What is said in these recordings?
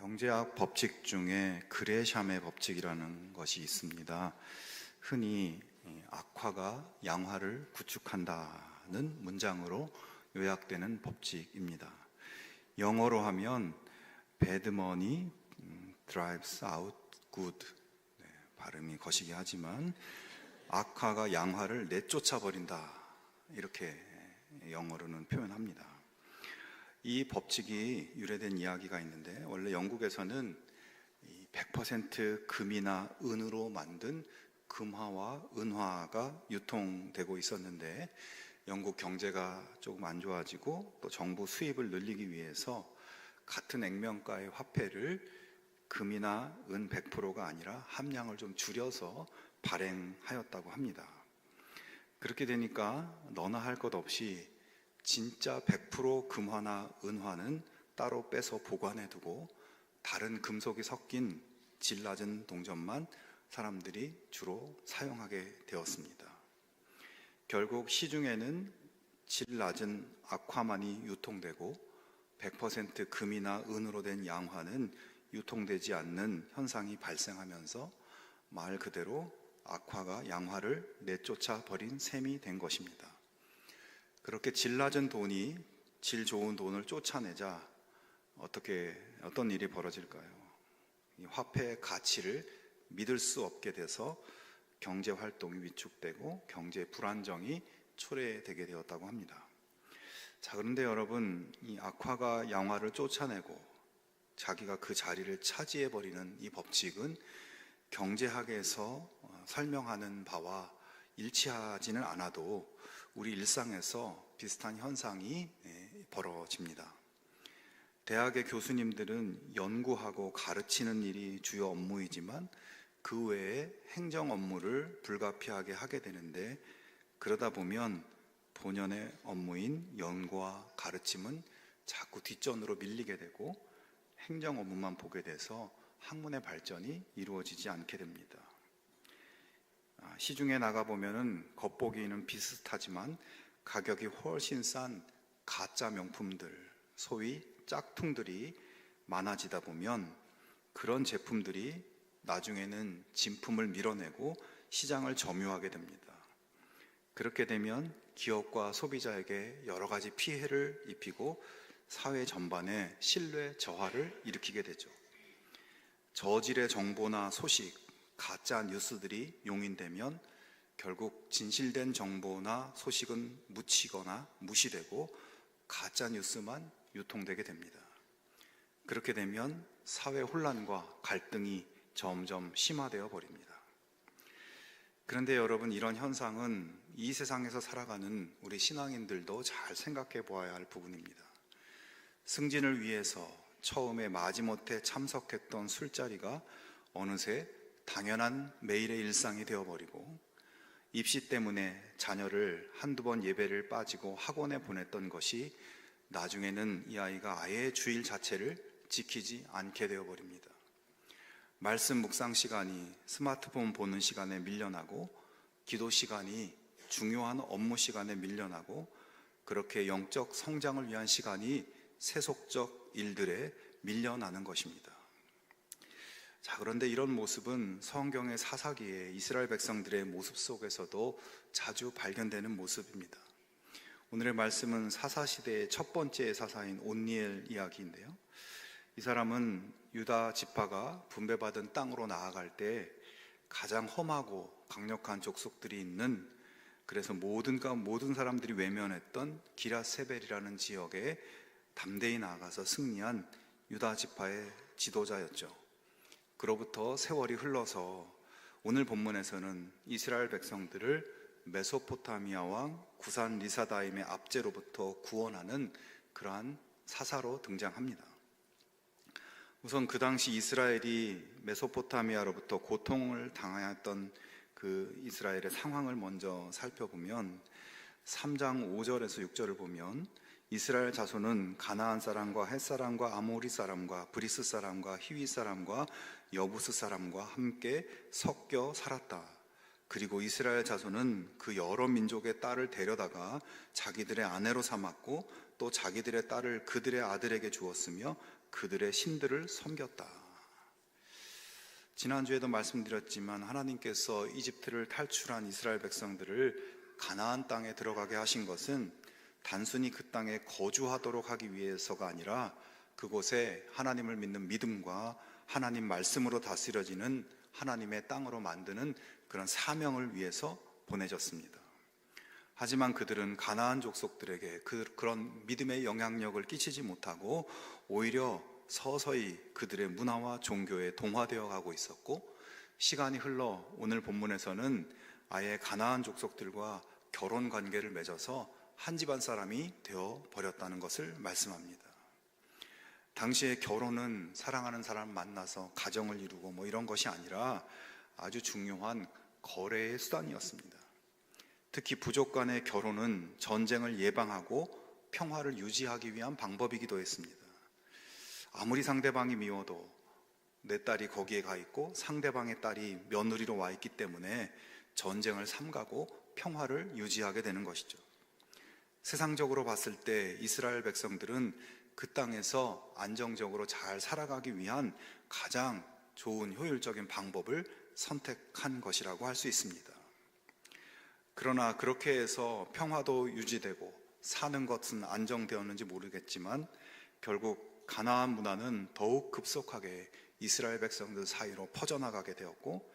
경제학 법칙 중에 그레샴의 법칙이라는 것이 있습니다. 흔히 이 악화가 양화를 구축한다는 문장으로 요약되는 법칙입니다. 영어로 하면 bad money 음, drives out good 네, 발음이 거시기 하지만 악화가 양화를 내쫓아 버린다 이렇게 영어로는 표현합니다. 이 법칙이 유래된 이야기가 있는데 원래 영국에서는 이100% 금이나 은으로 만든 금화와 은화가 유통되고 있었는데 영국 경제가 조금 안 좋아지고 또 정부 수입을 늘리기 위해서 같은 액면가의 화폐를 금이나 은 100%가 아니라 함량을 좀 줄여서 발행하였다고 합니다. 그렇게 되니까 너나 할 것 없이 진짜 100% 금화나 은화는 따로 빼서 보관해 두고 다른 금속이 섞인 질 낮은 동전만 사람들이 주로 사용하게 되었습니다. 결국 시중에는 질 낮은 악화만이 유통되고 100% 금이나 은으로 된 양화는 유통되지 않는 현상이 발생하면서 말 그대로 악화가 양화를 내쫓아 버린 셈이 된 것입니다. 그렇게 질 낮은 돈이 질 좋은 돈을 쫓아내자 어떻게 어떤 일이 벌어질까요? 이 화폐의 가치를 믿을 수 없게 돼서 경제 활동이 위축되고 경제 불안정이 초래되게 되었다고 합니다. 자, 그런데 여러분, 이 악화가 양화를 쫓아내고 자기가 그 자리를 차지해 버리는 이 법칙은 경제학에서 어, 설명하는 바와 일치하지는 않아도 우리 일상에서 비슷한 현상이 예, 벌어집니다. 대학의 교수님들은 연구하고 가르치는 일이 주요 업무이지만 그 외에 행정 업무를 불가피하게 하게 되는데 그러다 보면 본연의 업무인 연구와 가르침은 자꾸 뒷전으로 밀리게 되고 행정 업무만 보게 돼서 학문의 발전이 이루어지지 않게 됩니다. 아, 시중에 나가 보면은 겉보기는 비슷하지만 가격이 훨씬 싼 가짜 명품들, 소위 짝퉁들이 많아지다 보면 그런 제품들이 나중에는 진품을 밀어내고 시장을 점유하게 됩니다. 그렇게 되면 기업과 소비자에게 여러 가지 피해를 입히고 사회 전반에 신뢰 저하를 일으키게 되죠. 저질의 정보나 소식, 가짜 뉴스들이 용인되면 결국 진실된 정보나 소식은 묻히거나 무시되고 가짜 뉴스만 유통되게 됩니다. 그렇게 되면 사회 혼란과 갈등이 점점 심화되어 버립니다. 그런데 여러분 이런 현상은 이 세상에서 살아가는 우리 신앙인들도 잘 생각해 보아야 할 부분입니다. 승진을 위해서 처음에 마지못해 참석했던 술자리가 어느새 당연한 매일의 일상이 되어버리고 입시 때문에 자녀를 한두 번 예배를 빠지고 학원에 보냈던 것이 나중에는 이 아이가 아예 주일 자체를 지키지 않게 되어버립니다. 말씀 묵상 시간이 스마트폰 보는 시간에 밀려나고 기도 시간이 중요한 업무 시간에 밀려나고 그렇게 영적 성장을 위한 시간이 세속적 일들에 밀려나는 것입니다. 자, 그런데 이런 모습은 성경의 사사기에 이스라엘 백성들의 모습 속에서도 자주 발견되는 모습입니다. 오늘의 말씀은 사사 시대의 첫 번째 사사인 온니엘 이야기인데요. 이 사람은 유다 지파가 분배받은 땅으로 나아갈 때 가장 험하고 강력한 족속들이 있는 그래서 모든 모든 사람들이 외면했던 기라세벨이라는 지역에 담대히 나아가서 승리한 유다 지파의 지도자였죠. 그로부터 세월이 흘러서 오늘 본문에서는 이스라엘 백성들을 메소포타미아 왕 구산 리사다임의 압제로부터 구원하는 그러한 사사로 등장합니다. 우선 그 당시 이스라엘이 메소포타미아로부터 고통을 당하였던 그 이스라엘의 상황을 먼저 살펴보면 3장 5절에서 6절을 보면 이스라엘 자손은 가나안 사람과 헷 사람과 아모리 사람과 브리스 사람과 히위 사람과 여부스 사람과 함께 섞여 살았다. 그리고 이스라엘 자손은 그 여러 민족의 딸을 데려다가 자기들의 아내로 삼았고 또 자기들의 딸을 그들의 아들에게 주었으며 그들의 신들을 섬겼다. 지난주에도 말씀드렸지만 하나님께서 이집트를 탈출한 이스라엘 백성들을 가나안 땅에 들어가게 하신 것은 단순히 그 땅에 거주하도록 하기 위해서가 아니라 그곳에 하나님을 믿는 믿음과 하나님 말씀으로 다스려지는 하나님의 땅으로 만드는 그런 사명을 위해서 보내졌습니다. 하지만 그들은 가나안 족속들에게 그, 그런 믿음의 영향력을 끼치지 못하고 오히려 서서히 그들의 문화와 종교에 동화되어 가고 있었고 시간이 흘러 오늘 본문에서는 아예 가나안 족속들과 결혼 관계를 맺어서 한 집안 사람이 되어 버렸다는 것을 말씀합니다. 당시에 결혼은 사랑하는 사람 만나서 가정을 이루고 뭐 이런 것이 아니라 아주 중요한 거래의 수단이었습니다. 특히 부족 간의 결혼은 전쟁을 예방하고 평화를 유지하기 위한 방법이기도 했습니다. 아무리 상대방이 미워도 내 딸이 거기에 가 있고 상대방의 딸이 며느리로 와 있기 때문에 전쟁을 삼가고 평화를 유지하게 되는 것이죠. 세상적으로 봤을 때 이스라엘 백성들은 그 땅에서 안정적으로 잘 살아가기 위한 가장 좋은 효율적인 방법을 선택한 것이라고 할 수 있습니다. 그러나 그렇게 해서 평화도 유지되고 사는 것은 안정되었는지 모르겠지만 결국 가나안 문화는 더욱 급속하게 이스라엘 백성들 사이로 퍼져나가게 되었고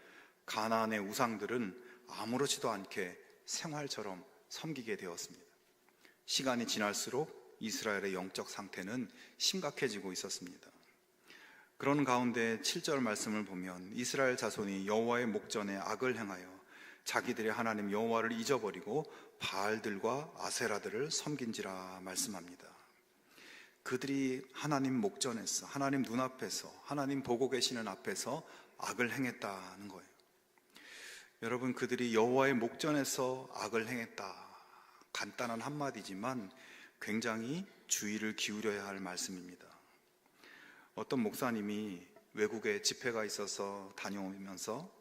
가나안의 우상들은 아무렇지도 않게 생활처럼 섬기게 되었습니다. 시간이 지날수록 이스라엘의 영적 상태는 심각해지고 있었습니다. 그런 가운데 7절 말씀을 보면 이스라엘 자손이 여호와의 목전에 악을 행하여 자기들의 하나님 여호와를 잊어버리고 바알들과 아세라들을 섬긴지라 말씀합니다. 그들이 하나님 목전에서 하나님 눈앞에서 하나님 보고 계시는 앞에서 악을 행했다는 거예요. 여러분 그들이 여호와의 목전에서 악을 행했다. 간단한 한마디지만 굉장히 주의를 기울여야 할 말씀입니다. 어떤 목사님이 외국에 집회가 있어서 다녀오면서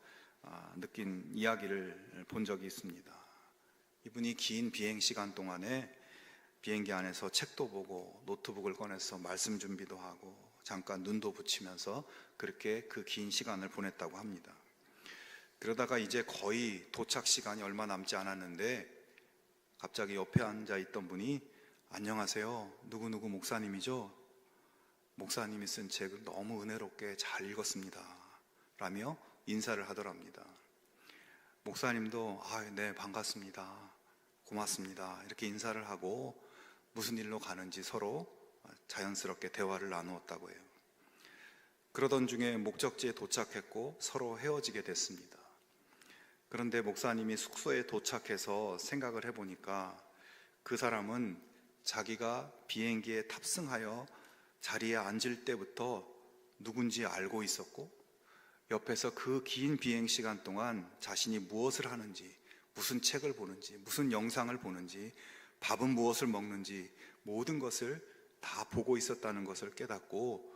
아, 느낀 이야기를 본 적이 있습니다. 이분이 긴 비행 시간 동안에 비행기 안에서 책도 보고 노트북을 꺼내서 말씀 준비도 하고 잠깐 눈도 붙이면서 그렇게 그 긴 시간을 보냈다고 합니다. 그러다가 이제 거의 도착 시간이 얼마 남지 않았는데 갑자기 옆에 앉아 있던 분이 안녕하세요. 누구누구 목사님이죠? 목사님이 쓴 책을 너무 은혜롭게 잘 읽었습니다. 라며 인사를 하더랍니다. 목사님도 아, 네, 반갑습니다. 고맙습니다. 이렇게 인사를 하고 무슨 일로 가는지 서로 자연스럽게 대화를 나누었다고 해요. 그러던 중에 목적지에 도착했고 서로 헤어지게 됐습니다. 그런데 목사님이 숙소에 도착해서 생각을 해보니까 그 사람은 자기가 비행기에 탑승하여 자리에 앉을 때부터 누군지 알고 있었고 옆에서 그 긴 비행 시간 동안 자신이 무엇을 하는지, 무슨 책을 보는지, 무슨 영상을 보는지, 밥은 무엇을 먹는지 모든 것을 다 보고 있었다는 것을 깨닫고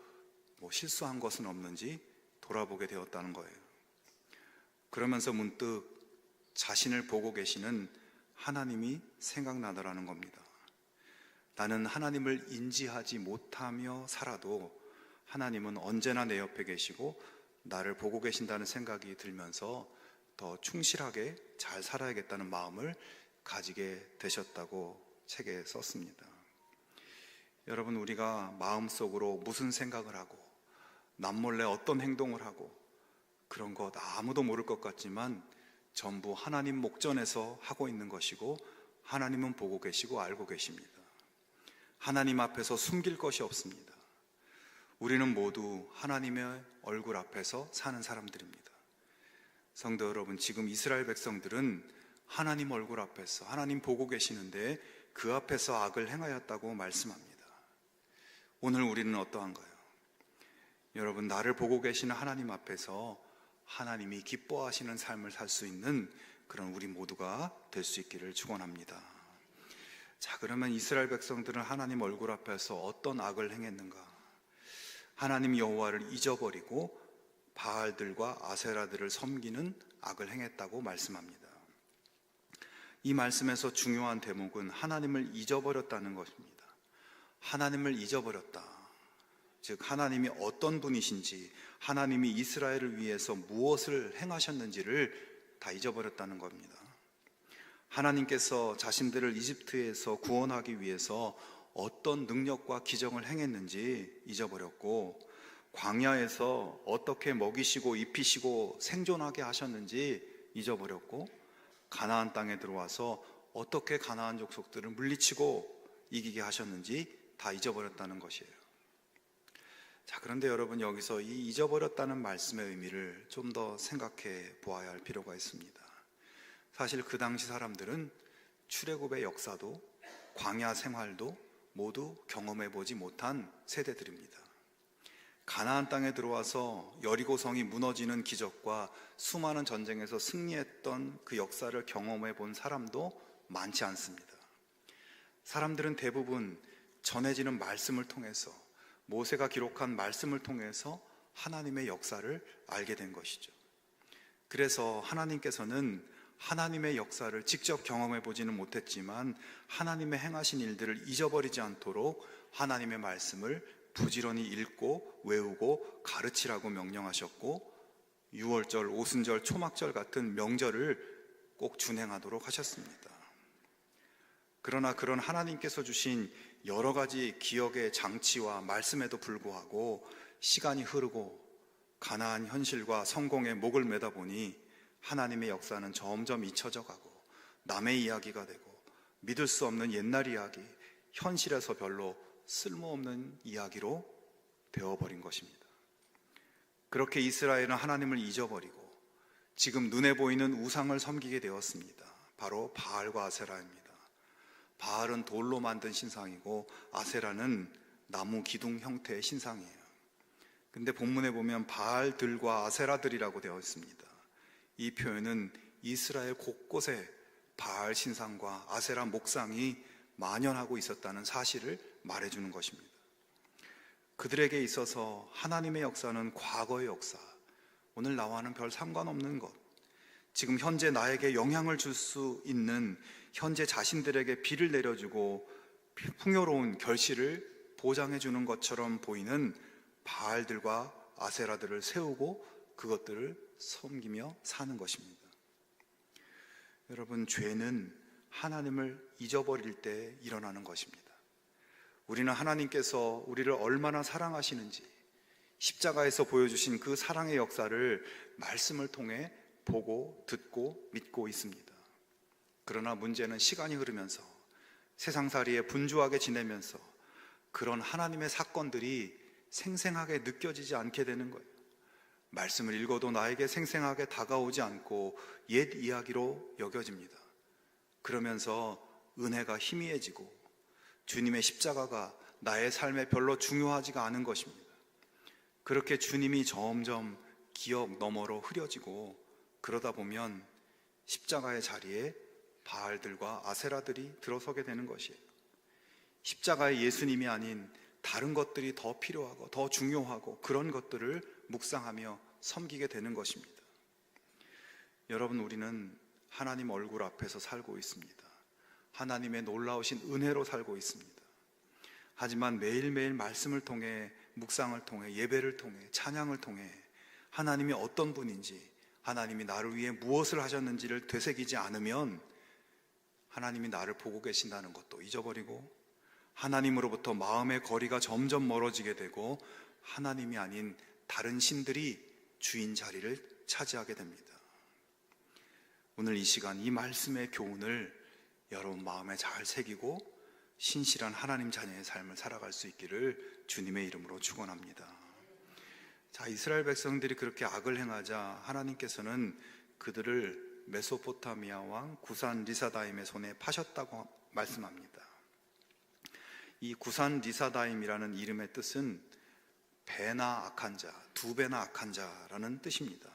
뭐 실수한 것은 없는지 돌아보게 되었다는 거예요. 그러면서 문득 자신을 보고 계시는 하나님이 생각나더라는 겁니다. 나는 하나님을 인지하지 못하며 살아도 하나님은 언제나 내 옆에 계시고 나를 보고 계신다는 생각이 들면서 더 충실하게 잘 살아야겠다는 마음을 가지게 되셨다고 책에 썼습니다. 여러분, 우리가 마음속으로 무슨 생각을 하고, 남몰래 어떤 행동을 하고, 그런 것 아무도 모를 것 같지만 전부 하나님 목전에서 하고 있는 것이고, 하나님은 보고 계시고 알고 계십니다. 하나님 앞에서 숨길 것이 없습니다. 우리는 모두 하나님의 얼굴 앞에서 사는 사람들입니다. 성도 여러분, 지금 이스라엘 백성들은 하나님 얼굴 앞에서 하나님 보고 계시는데 그 앞에서 악을 행하였다고 말씀합니다. 오늘 우리는 어떠한가요? 여러분, 나를 보고 계시는 하나님 앞에서 하나님이 기뻐하시는 삶을 살 수 있는 그런 우리 모두가 될 수 있기를 축원합니다. 자, 그러면 이스라엘 백성들은 하나님 얼굴 앞에서 어떤 악을 행했는가? 하나님 여호와를 잊어버리고 바알들과 아세라들을 섬기는 악을 행했다고 말씀합니다. 이 말씀에서 중요한 대목은 하나님을 잊어버렸다는 것입니다. 하나님을 잊어버렸다. 즉 하나님이 어떤 분이신지 하나님이 이스라엘을 위해서 무엇을 행하셨는지를 다 잊어버렸다는 겁니다. 하나님께서 자신들을 이집트에서 구원하기 위해서 어떤 능력과 기적을 행했는지 잊어버렸고 광야에서 어떻게 먹이시고 입히시고 생존하게 하셨는지 잊어버렸고 가나안 땅에 들어와서 어떻게 가나안 족속들을 물리치고 이기게 하셨는지 다 잊어버렸다는 것이에요. 자, 그런데 여러분 여기서 이 잊어버렸다는 말씀의 의미를 좀 더 생각해 보아야 할 필요가 있습니다. 사실 그 당시 사람들은 출애굽의 역사도 광야 생활도 모두 경험해 보지 못한 세대들입니다. 가나안 땅에 들어와서 여리고 성이 무너지는 기적과 수많은 전쟁에서 승리했던 그 역사를 경험해 본 사람도 많지 않습니다. 사람들은 대부분 전해지는 말씀을 통해서 모세가 기록한 말씀을 통해서 하나님의 역사를 알게 된 것이죠. 그래서 하나님께서는 하나님의 역사를 직접 경험해 보지는 못했지만 하나님의 행하신 일들을 잊어버리지 않도록 하나님의 말씀을 부지런히 읽고 외우고 가르치라고 명령하셨고 6월절, 오순절, 초막절 같은 명절을 꼭 준행하도록 하셨습니다. 그러나 그런 하나님께서 주신 여러 가지 기억의 장치와 말씀에도 불구하고 시간이 흐르고 가나안 현실과 성공에 목을 매다 보니 하나님의 역사는 점점 잊혀져 가고 남의 이야기가 되고 믿을 수 없는 옛날 이야기, 현실에서 별로 쓸모없는 이야기로 되어버린 것입니다. 그렇게 이스라엘은 하나님을 잊어버리고 지금 눈에 보이는 우상을 섬기게 되었습니다. 바로 바알과 아세라입니다. 바알은 돌로 만든 신상이고 아세라는 나무 기둥 형태의 신상이에요. 근데 본문에 보면 바알들과 아세라들이라고 되어 있습니다. 이 표현은 이스라엘 곳곳에 바알 신상과 아세라 목상이 만연하고 있었다는 사실을 말해주는 것입니다. 그들에게 있어서 하나님의 역사는 과거의 역사, 오늘 나와는 별 상관없는 것, 지금 현재 나에게 영향을 줄 수 있는 현재 자신들에게 비를 내려주고 풍요로운 결실을 보장해 주는 것처럼 보이는 바알들과 아세라들을 세우고 그것들을 섬기며 사는 것입니다. 여러분, 죄는 하나님을 잊어버릴 때 일어나는 것입니다. 우리는 하나님께서 우리를 얼마나 사랑하시는지 십자가에서 보여주신 그 사랑의 역사를 말씀을 통해 보고 듣고 믿고 있습니다. 그러나 문제는 시간이 흐르면서 세상살이에 분주하게 지내면서 그런 하나님의 사건들이 생생하게 느껴지지 않게 되는 거예요. 말씀을 읽어도 나에게 생생하게 다가오지 않고 옛 이야기로 여겨집니다. 그러면서 은혜가 희미해지고 주님의 십자가가 나의 삶에 별로 중요하지가 않은 것입니다. 그렇게 주님이 점점 기억 너머로 흐려지고 그러다 보면 십자가의 자리에 바알들과 아세라들이 들어서게 되는 것이에요. 십자가의 예수님이 아닌 다른 것들이 더 필요하고 더 중요하고 그런 것들을 묵상하며 섬기게 되는 것입니다. 여러분, 우리는 하나님 얼굴 앞에서 살고 있습니다. 하나님의 놀라우신 은혜로 살고 있습니다. 하지만 매일매일 말씀을 통해, 묵상을 통해, 예배를 통해, 찬양을 통해 하나님이 어떤 분인지, 하나님이 나를 위해 무엇을 하셨는지를 되새기지 않으면 하나님이 나를 보고 계신다는 것도 잊어버리고 하나님으로부터 마음의 거리가 점점 멀어지게 되고 하나님이 아닌 다른 신들이 주인 자리를 차지하게 됩니다. 오늘 이 시간 이 말씀의 교훈을 여러분 마음에 잘 새기고 신실한 하나님 자녀의 삶을 살아갈 수 있기를 주님의 이름으로 축원합니다. 자, 이스라엘 백성들이 그렇게 악을 행하자 하나님께서는 그들을 메소포타미아 왕 구산 리사다임의 손에 파셨다고 말씀합니다. 이 구산 리사다임이라는 이름의 뜻은 배나 악한 자, 두 배나 악한 자라는 뜻입니다.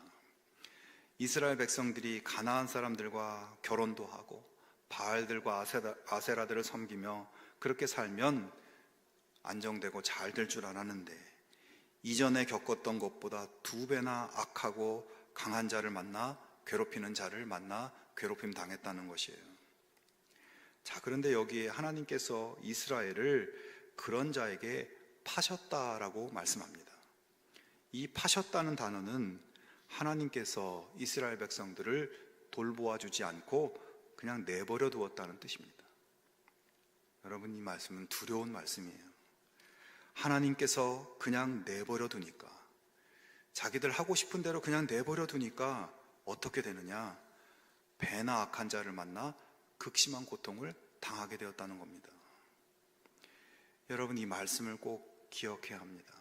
이스라엘 백성들이 가나안 사람들과 결혼도 하고 바알들과 아세라, 아세라 들을 섬기며 그렇게 살면 안정되고 잘 될 줄 알았는데 이전에 겪었던 것보다 두 배나 악하고 강한 자를 만나 괴롭히는 자를 만나 괴롭힘 당했다는 것이에요. 자, 그런데 여기에 하나님께서 이스라엘을 그런 자에게 파셨다라고 말씀합니다. 이 파셨다는 단어는 하나님께서 이스라엘 백성들을 돌보아 주지 않고 그냥 내버려 두었다는 뜻입니다. 여러분 이 말씀은 두려운 말씀이에요. 하나님께서 그냥 내버려 두니까 자기들 하고 싶은 대로 그냥 내버려 두니까 어떻게 되느냐? 배나 악한 자를 만나 극심한 고통을 당하게 되었다는 겁니다. 여러분 이 말씀을 꼭 기억해야 합니다.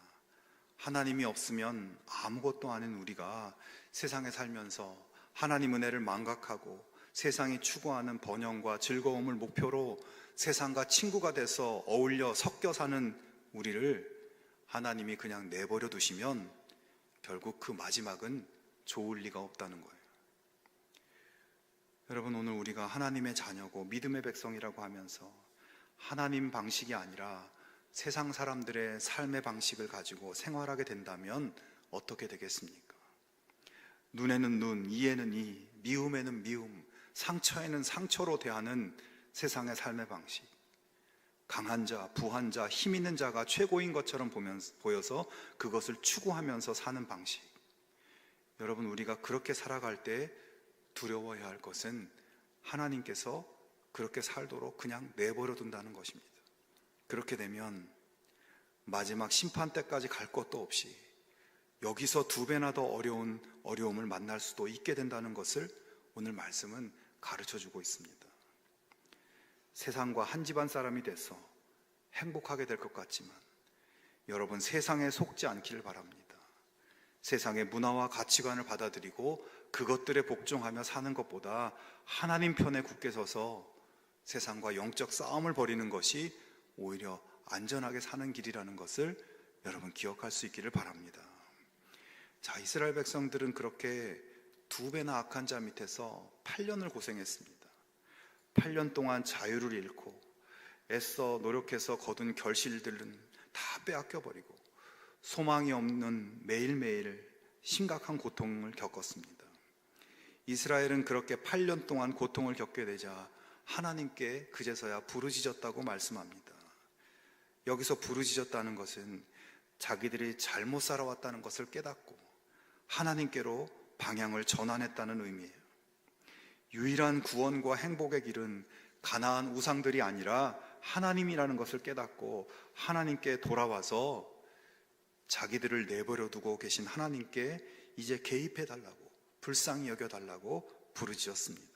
하나님이 없으면 아무것도 아닌 우리가 세상에 살면서 하나님 은혜를 망각하고 세상이 추구하는 번영과 즐거움을 목표로 세상과 친구가 돼서 어울려 섞여 사는 우리를 하나님이 그냥 내버려 두시면 결국 그 마지막은 좋을 리가 없다는 거예요. 여러분 오늘 우리가 하나님의 자녀고 믿음의 백성이라고 하면서 하나님 방식이 아니라 세상 사람들의 삶의 방식을 가지고 생활하게 된다면 어떻게 되겠습니까? 눈에는 눈, 이에는 이, 미움에는 미움, 상처에는 상처로 대하는 세상의 삶의 방식. 강한 자, 부한 자, 힘 있는 자가 최고인 것처럼 보면서, 보여서 그것을 추구하면서 사는 방식. 여러분, 우리가 그렇게 살아갈 때 두려워해야 할 것은 하나님께서 그렇게 살도록 그냥 내버려 둔다는 것입니다. 그렇게 되면 마지막 심판 때까지 갈 것도 없이 여기서 두 배나 더 어려운 어려움을 만날 수도 있게 된다는 것을 오늘 말씀은 가르쳐 주고 있습니다. 세상과 한 집안 사람이 돼서 행복하게 될 것 같지만 여러분 세상에 속지 않기를 바랍니다. 세상의 문화와 가치관을 받아들이고 그것들에 복종하며 사는 것보다 하나님 편에 굳게 서서 세상과 영적 싸움을 벌이는 것이 오히려 안전하게 사는 길이라는 것을 여러분 기억할 수 있기를 바랍니다. 자, 이스라엘 백성들은 그렇게 두 배나 악한 자 밑에서 8년을 고생했습니다. 8년 동안 자유를 잃고 애써 노력해서 거둔 결실들은 다 빼앗겨 버리고 소망이 없는 매일매일 심각한 고통을 겪었습니다. 이스라엘은 그렇게 8년 동안 고통을 겪게 되자 하나님께 그제서야 부르짖었다고 말씀합니다. 여기서 부르짖었다는 것은 자기들이 잘못 살아왔다는 것을 깨닫고 하나님께로 방향을 전환했다는 의미예요. 유일한 구원과 행복의 길은 가나안 우상들이 아니라 하나님이라는 것을 깨닫고 하나님께 돌아와서 자기들을 내버려 두고 계신 하나님께 이제 개입해 달라고 불쌍히 여겨 달라고 부르짖었습니다.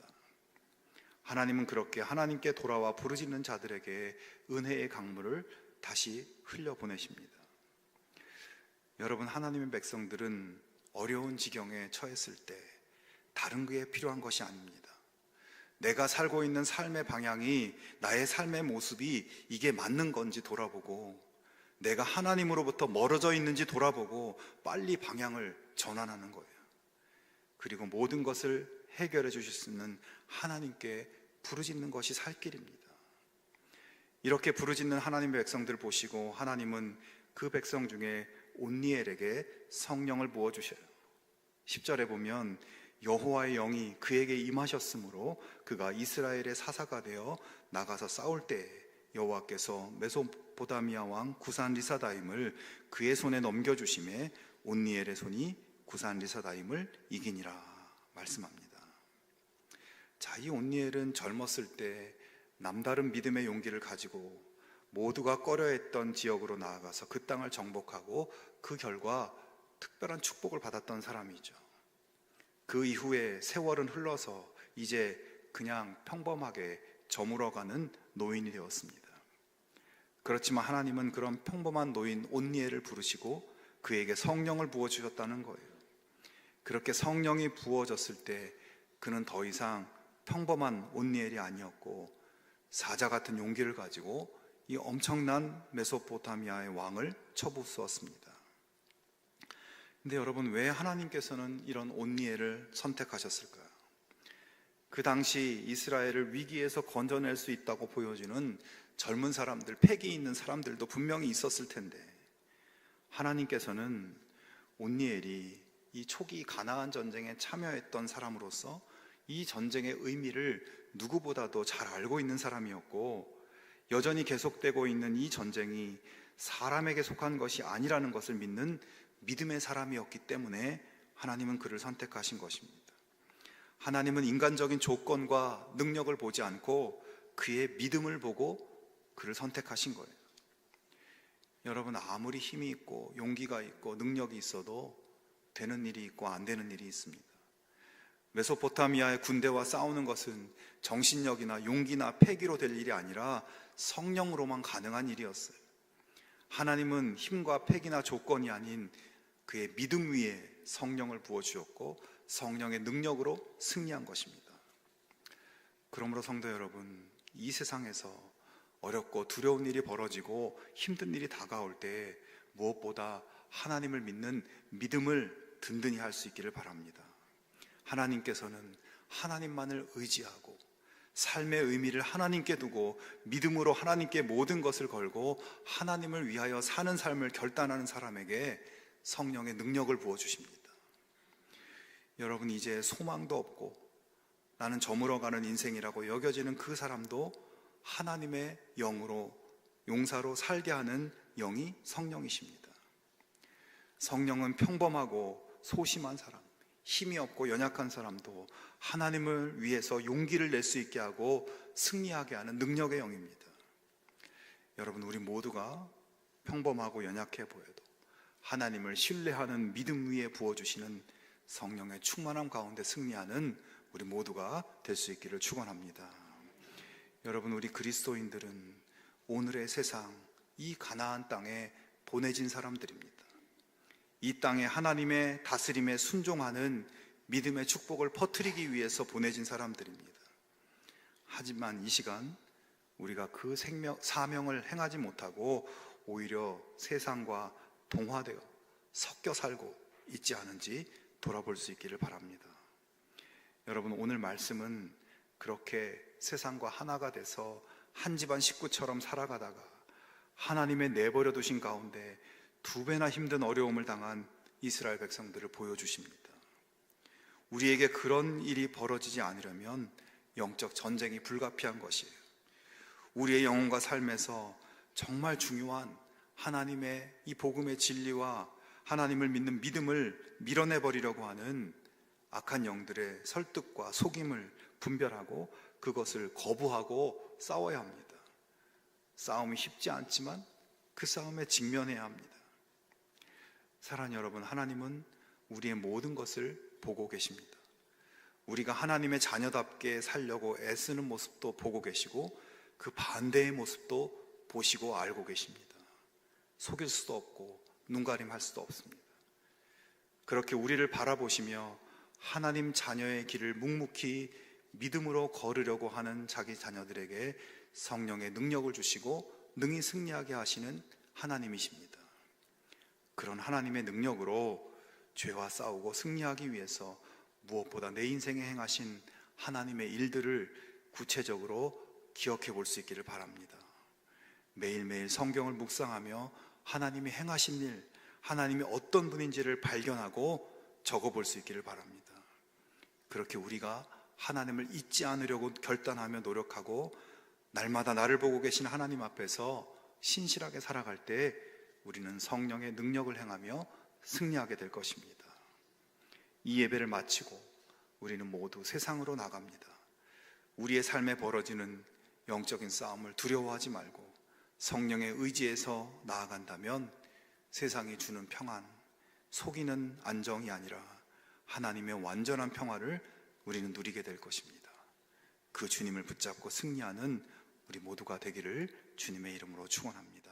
하나님은 그렇게 하나님께 돌아와 부르짖는 자들에게 은혜의 강물을 다시 흘려 보내십니다. 여러분 하나님의 백성들은 어려운 지경에 처했을 때 다른 게 필요한 것이 아닙니다. 내가 살고 있는 삶의 방향이 나의 삶의 모습이 이게 맞는 건지 돌아보고 내가 하나님으로부터 멀어져 있는지 돌아보고 빨리 방향을 전환하는 거예요. 그리고 모든 것을 해결해 주실 수 있는 하나님께 부르짖는 것이 살 길입니다. 이렇게 부르짖는 하나님의 백성들을 보시고 하나님은 그 백성 중에 온니엘에게 성령을 부어 주셔요. 10절에 보면 여호와의 영이 그에게 임하셨으므로 그가 이스라엘의 사사가 되어 나가서 싸울 때 여호와께서 메소포다미아 왕 구산 리사다임을 그의 손에 넘겨 주심에 온니엘의 손이 구산 리사다임을 이기니라 말씀합니다. 자, 이 온니엘은 젊었을 때 남다른 믿음의 용기를 가지고 모두가 꺼려했던 지역으로 나아가서 그 땅을 정복하고 그 결과 특별한 축복을 받았던 사람이죠. 그 이후에 세월은 흘러서 이제 그냥 평범하게 저물어가는 노인이 되었습니다. 그렇지만 하나님은 그런 평범한 노인 온니엘을 부르시고 그에게 성령을 부어 주셨다는 거예요. 그렇게 성령이 부어졌을 때 그는 더 이상 평범한 온니엘이 아니었고 사자 같은 용기를 가지고 이 엄청난 메소포타미아의 왕을 쳐부수었습니다. 근데 여러분 왜 하나님께서는 이런 온니엘을 선택하셨을까요? 그 당시 이스라엘을 위기에서 건져낼 수 있다고 보여지는 젊은 사람들, 패기 있는 사람들도 분명히 있었을 텐데 하나님께서는 온니엘이 이 초기 가나안 전쟁에 참여했던 사람으로서 이 전쟁의 의미를 누구보다도 잘 알고 있는 사람이었고 여전히 계속되고 있는 이 전쟁이 사람에게 속한 것이 아니라는 것을 믿는 믿음의 사람이었기 때문에 하나님은 그를 선택하신 것입니다. 하나님은 인간적인 조건과 능력을 보지 않고 그의 믿음을 보고 그를 선택하신 거예요. 여러분, 아무리 힘이 있고 용기가 있고 능력이 있어도 되는 일이 있고 안 되는 일이 있습니다. 메소포타미아의 군대와 싸우는 것은 정신력이나 용기나 패기로 될 일이 아니라 성령으로만 가능한 일이었어요. 하나님은 힘과 패기나 조건이 아닌 그의 믿음 위에 성령을 부어 주었고 성령의 능력으로 승리한 것입니다. 그러므로 성도 여러분, 이 세상에서 어렵고 두려운 일이 벌어지고 힘든 일이 다가올 때 무엇보다 하나님을 믿는 믿음을 든든히 할 수 있기를 바랍니다. 하나님께서는 하나님만을 의지하고 삶의 의미를 하나님께 두고 믿음으로 하나님께 모든 것을 걸고 하나님을 위하여 사는 삶을 결단하는 사람에게 성령의 능력을 부어 주십니다. 여러분 이제 소망도 없고 나는 저물어가는 인생이라고 여겨지는 그 사람도 하나님의 영으로 용사로 살게 하는 영이 성령이십니다. 성령은 평범하고 소심한 사람, 힘이 없고 연약한 사람도 하나님을 위해서 용기를 낼 수 있게 하고 승리하게 하는 능력의 영입니다. 여러분, 우리 모두가 평범하고 연약해 보여도 하나님을 신뢰하는 믿음 위에 부어주시는 성령의 충만함 가운데 승리하는 우리 모두가 될 수 있기를 축원합니다. 여러분, 우리 그리스도인들은 오늘의 세상, 이 가나안 땅에 보내진 사람들입니다. 이 땅에 하나님의 다스림에 순종하는 믿음의 축복을 퍼뜨리기 위해서 보내진 사람들입니다. 하지만 이 시간 우리가 그 생명, 사명을 행하지 못하고 오히려 세상과 동화되어 섞여 살고 있지 않은지 돌아볼 수 있기를 바랍니다. 여러분, 오늘 말씀은 그렇게 세상과 하나가 돼서 한 집안 식구처럼 살아가다가 하나님의 내버려 두신 가운데 두 배나 힘든 어려움을 당한 이스라엘 백성들을 보여주십니다. 우리에게 그런 일이 벌어지지 않으려면 영적 전쟁이 불가피한 것이에요. 우리의 영혼과 삶에서 정말 중요한 하나님의 이 복음의 진리와 하나님을 믿는 믿음을 밀어내 버리려고 하는 악한 영들의 설득과 속임을 분별하고 그것을 거부하고 싸워야 합니다. 싸움이 쉽지 않지만 그 싸움에 직면해야 합니다. 사랑하는 여러분, 하나님은 우리의 모든 것을 보고 계십니다. 우리가 하나님의 자녀답게 살려고 애쓰는 모습도 보고 계시고 그 반대의 모습도 보시고 알고 계십니다. 속일 수도 없고 눈가림할 수도 없습니다. 그렇게 우리를 바라보시며 하나님 자녀의 길을 묵묵히 믿음으로 걸으려고 하는 자기 자녀들에게 성령의 능력을 주시고 능히 승리하게 하시는 하나님이십니다. 그런 하나님의 능력으로 죄와 싸우고 승리하기 위해서 무엇보다 내 인생에 행하신 하나님의 일들을 구체적으로 기억해 볼 수 있기를 바랍니다. 매일매일 성경을 묵상하며 하나님이 행하신 일, 하나님이 어떤 분인지를 발견하고 적어 볼 수 있기를 바랍니다. 그렇게 우리가 하나님을 잊지 않으려고 결단하며 노력하고 날마다 나를 보고 계신 하나님 앞에서 신실하게 살아갈 때 우리는 성령의 능력을 행하며 승리하게 될 것입니다. 이 예배를 마치고 우리는 모두 세상으로 나갑니다. 우리의 삶에 벌어지는 영적인 싸움을 두려워하지 말고 성령의 의지에서 나아간다면 세상이 주는 평안, 속이는 안정이 아니라 하나님의 완전한 평화를 우리는 누리게 될 것입니다. 그 주님을 붙잡고 승리하는 우리 모두가 되기를 주님의 이름으로 축원합니다.